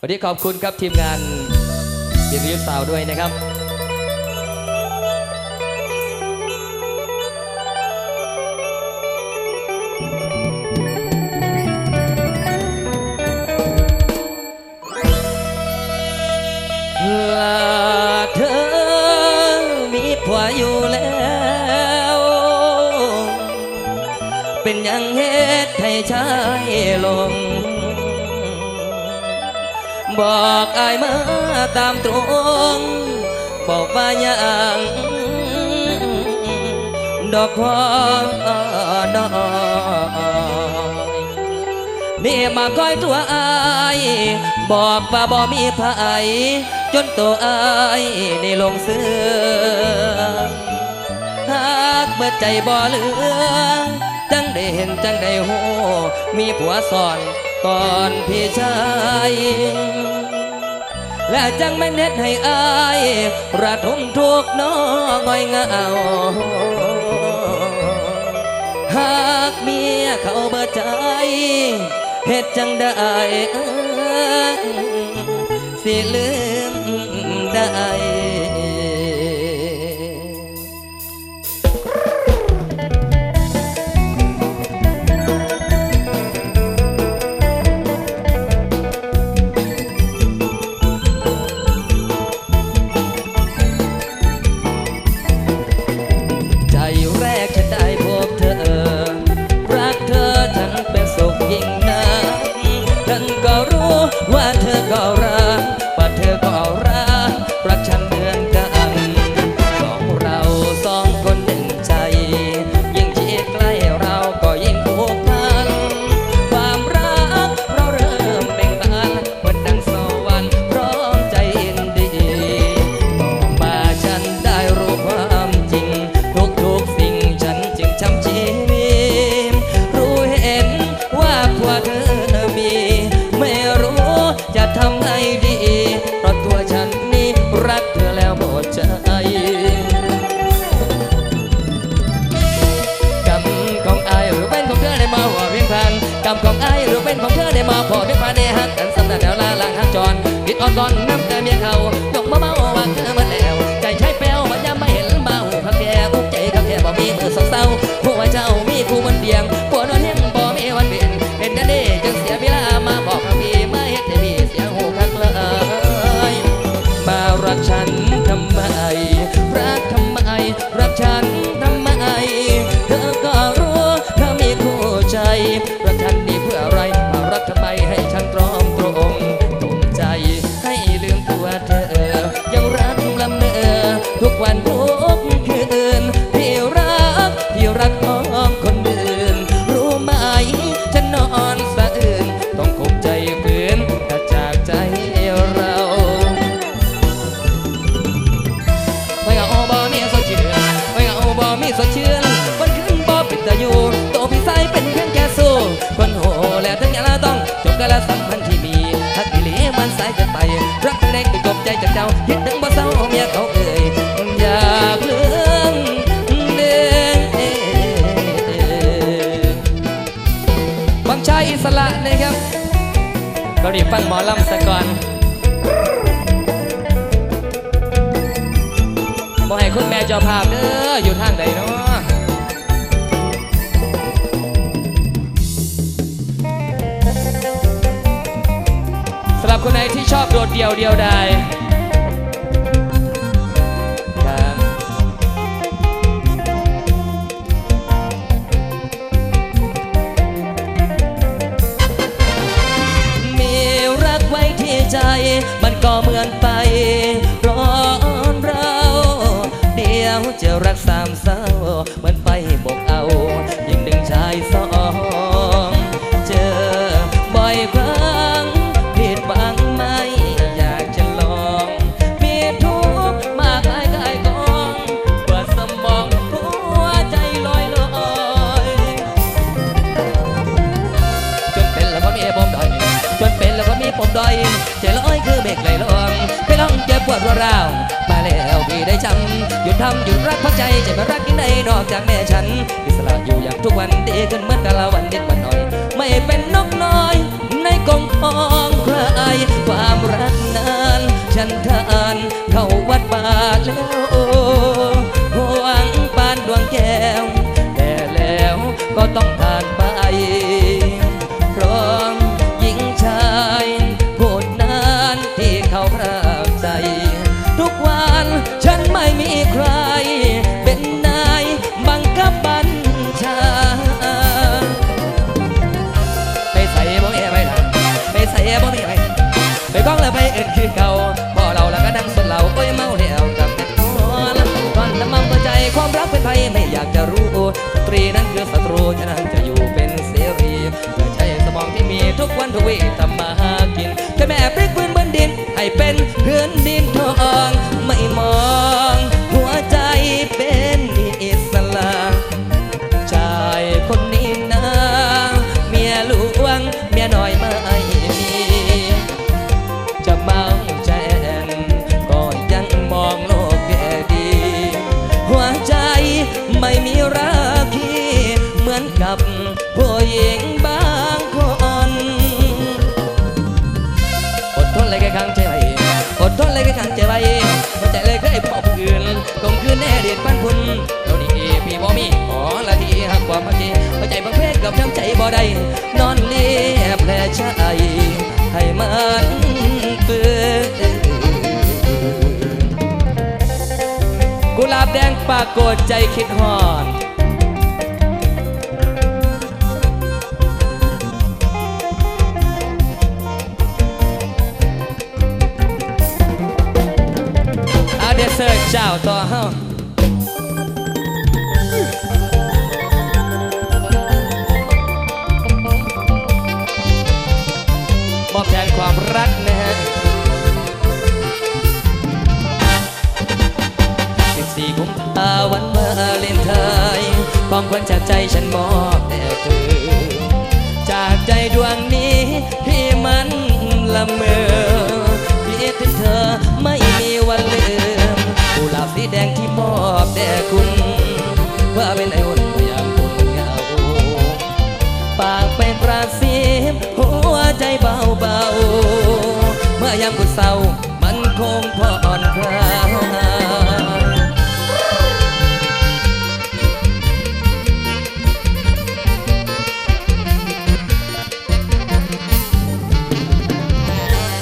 วันนี้ขอบคุณครับทีมงานบิวยุทธสาวด้วยนะครับลาเธอมีผัวอยู่แล้ว เป็นยังเหตุให้ชายลง บอกอายมาตามตรงบอกว่าอย่างดอกพอดอยนี่มาคอยตัวอายบอกว่าบ่มีภัยจนตัวอายได้ลงเสือหากเมื่อใจบ่เหลือจังได้เห็นจังได้โหมีผัวสอน ก่อนพี่ชายและจังแม่เน็ดให้อายระทมทุกน้องอยเงาหากเมียเขาเบิดใจเหตุจังได้เอ้อสิลืมได้ ร รักทั้งแดงก็จบใจจากเจ้าคิดถึงบ่เศร้าเมียเขาเอ่ยอยากเลืองเด้บังชายอิสระนะครับก็รีบฟังหมอลำสะก่อนบ่ให้คุณแม่เจ้าภาพเด้ออยู่ทางใดเนาะ รับคนไหนที่ชอบโดดเดี่ยวเดียวดายมีรักไว้ที่ใจมันก็เหมือนไปลา ลองเจ็บปวดรวดราวมาแล้วพี่ได้ช้ำหยุดทำหยุดรักพักใจจะมารักที่ไหนนอกจากแม่ฉันอิสระอยู่อย่างทุกวันดีขึ้นเหมื่อนกะละวันนิดวันหน่อย ไม่เป็นนกน้อย ก้องแล้วไปเอื่นคือเก่าพอเราแล้วก็นั่งสนเหล่าโอ้ยเมาแล้วกับเป็นนอนก่อนน้ำมันตัวใจความรักเป็นภัยไม่อยากจะรู้สตรีนั้นคือศัตรูฉะนั้นจะอยู่เป็นเสรีเพื่อใช้สมองที่มีทุกวันทุกวีทำมาหากินแค่แม่พริกพื้นบนดินให้เป็นพื้นดินทอง ได้ นอนเลียแผลใจให้มันเปื้อนกุหลาบแดงปากฏใจคิดฮอนเอาเดเซอร์เจ้าต่อเฮา รักนะฮะ14กุมภาวันวาเลนไทน์ความควรจากใจฉันมอบแด่เธอ เศร้า มันคงผ่อนคลาย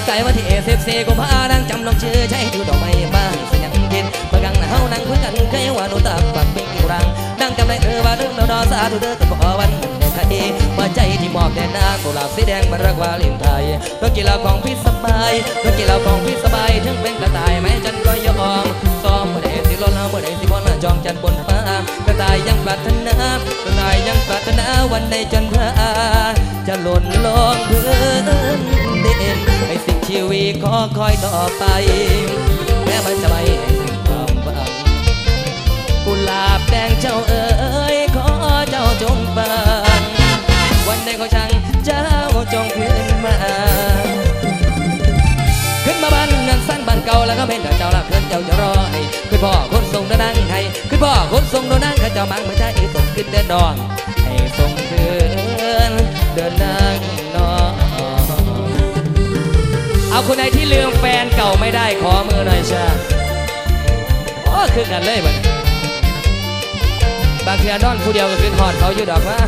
ไก่วันที่เอเซฟเซกุมภานังจำลองชื่อใช้ดูดอกไม้บ้านสยังกิด เฮานั่งคุยกันเคยว่าหนูตาปักเป็นกิ่รังนั่งจำได้เธอว่าเรื่องเราดอสาธุเธอก็ขอวันในคดีว่าใจที่มอบแด่นางกุหลาบสีแดงมันรักวาลินไทยตัวกีฬาของพี่สบายตัวกีฬาของพี่สบายถึงเป็นกระต่ายแม้จันก็ยอมซ้อมเมื่อใดสิล้นเมื่อใดสิบอลจองจันบนฟ้ากระต่ายยังปรารถนากระต่ายยังปรารถนาวันใดจันทราจะหล่นลงพื้นดินให้สิ่งชีวิตขอคอยต่อไปแม้มันจะไม่ แดงเจ้าเอ๋ยขอเจ้าจงฟังวันใดขอช่างเจ้าจงขึ้นมา ขึ้นมาบ้านนั้นสร้างบ้านเก่าแล้วก็เป็นเจ้าละเพื่อนเจ้าจะรอให้ขึ้นพ่อคนทรงเดินนั่งให้ขึ้นพ่อคนทรงเดินนั่งข้าเจ้ามังไม่ใช่ส่งขึ้นเดินดอนให้ส่งขึ้นเดินนั่งนอนเอาคนไหนที่ลืมแฟนเก่าไม่ได้ขอมือหน่อยชาโอ้คือกันเลยบัด บางเทียนอนผู้เดียวก็คิดฮอดเขาอยู่ดอกว่า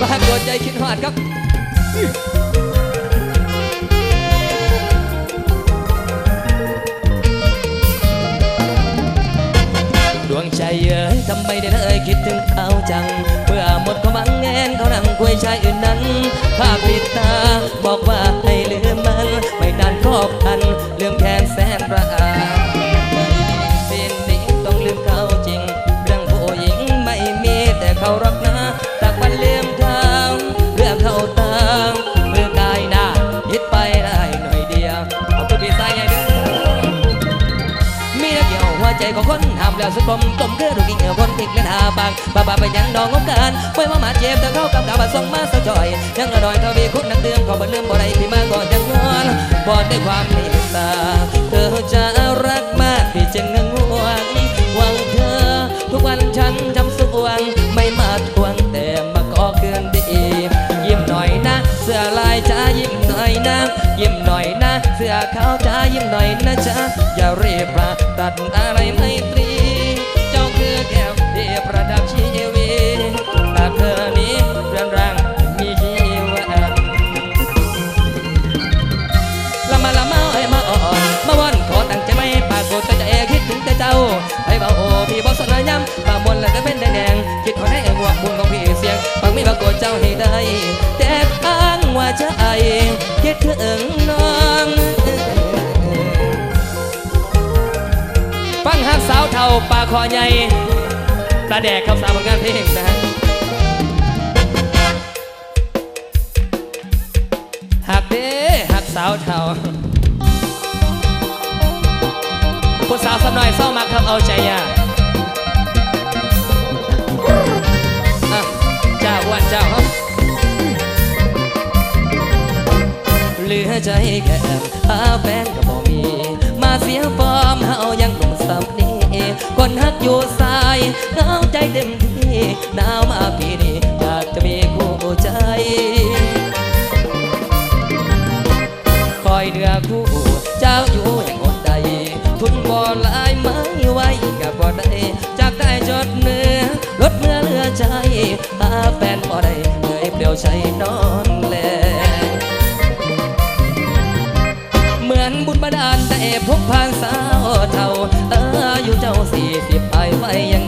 บางคนใจคิดฮอดครับดวงใจเอ๋ยทำไมได้เลยคิดถึงเขาจัง เมื่อหมดความหวังแงนเขานั่งคุยชายอื่นนั้น ภาพปิดตาบอกว่าให้ลืมมัน ไม่นานครอบคัน เขารักนะตักวันลืมเขาเรื่องเขาตามมือกายหน้ายิดไปได้หน่อยเดียวขอบคุณพี่สายใหญ่เด้อมีนักเกี่ยวหัวใจของคนห้ามแล้วสุดกลมต้มคือถูกินเหงื่อคนติดเล่นหาบางบ้าบ้าไปยังดองงบการไว้ว่ามาเจ็บแต่เขากำกับมาส่งมาสะจอยยังอร่อยทวีคุณนักเตือนขอบ่ลืมบ่ได้พี่มาก่อนจะงอนบ่ได้ความเมตตาเธอจะรักมากพี่จึงงงวงหวัง น่อยนะจ๊ะอย่ารีบประตัดอะไรไม่ตรี เจ้าคือแก้วที่ประดับชีวิตหาเธอนี้เรือนร่างมีชีวันละมาละมาไอ้มาอ่อนมาวันขอตั้งใจไม่ปากกดแต่ใจคิดถึงแต่เจ้าไอ้บ่าวโอ้พี่บ่สนย้ำปากมนแล้วก็เป็นแดงคิดขอให้หัวบุญของพี่เสียงปากไม่ปากกดเจ้าให้ได้แต่อ้างว่าใจคิดถึงน้อง สาวเท่าปลาคอใหญ่ตาแดกเขาสาวผลงานเพลงนะฮะหักเด้หักสาวเท่าผู้สาวสำน้อยเศร้ามักครับเอาใจยากอะเจ้าวันเจ้าครับเหลือใจแค่หาแฟน เหงาใจเต็มที่หนาวมาปีนี้อยากจะมีคู่ใจ คอยเนื้อคู่เจ้าอยู่แห่งอดใด ทุนบ่หลายไม้ไว้กับบ่ได้จากได้จดเนื้อลดเมื่อเหลือใจหาแฟนบ่ได้เลยเปลี่ยวใจนอนแลเหมือนบุญบันดาลได้พบผ่านสาวเท่า เอายุเจ้าสี่สิบไปไฟยัง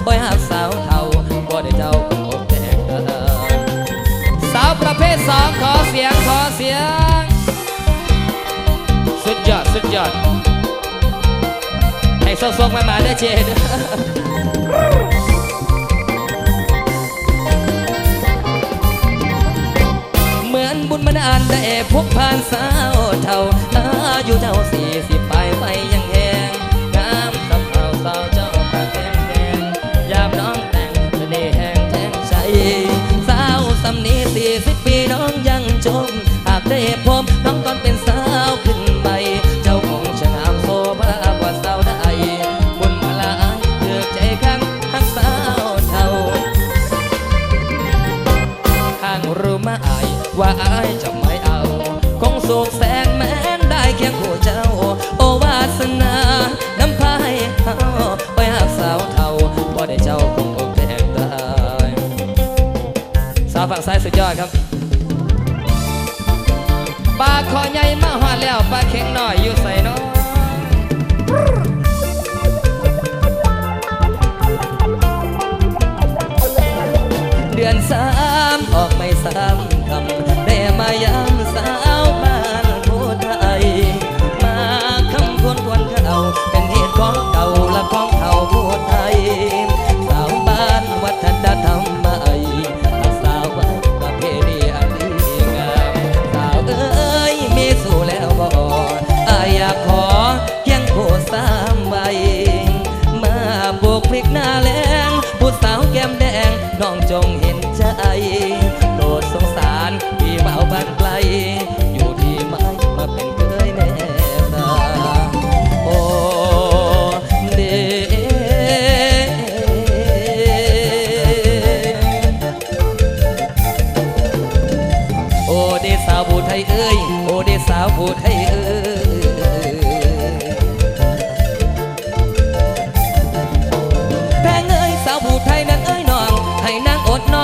าโอ้ยหากสาวเท่าบ่ได้เจ้าคงอกแตกตาสาวประเภทสองขอเสียงขอเสียง สุดยอดสุดยอดให้ส่งๆมามาเด้อเจเด้อเหมือนบุญมานานได้พบผ่านสาวเท่าอายุเจ้าสี่สิบปลายไปยัง ปลาคอใหญ่มาหอดแล้วปลาเข็งน้อยอยู่ใส่น้อยเดือนสามออกไม่สามคำได้มายา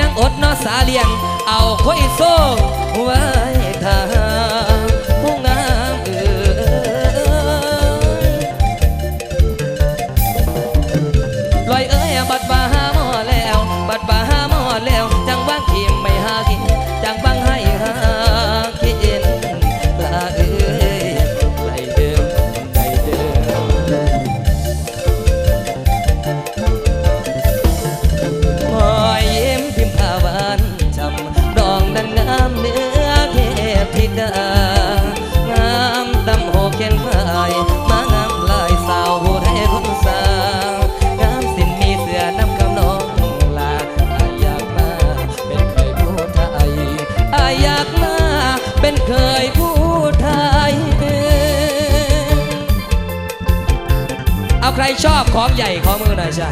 นั่งอดนอสาเลียง เอาควยโซ่หัว ของใหญ่ของมือหน่อยจ้ะ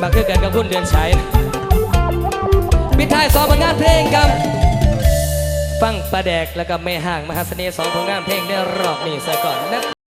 มาคือเกันกับพุ้นเดือนชัยปิดท้ายสองผลงานเพลงกับ ฟังประแดกแล้วก็แม่ห่างมหาเสน่ห์สองผลงานเพลงในรอบนี้ซะก่อนนะ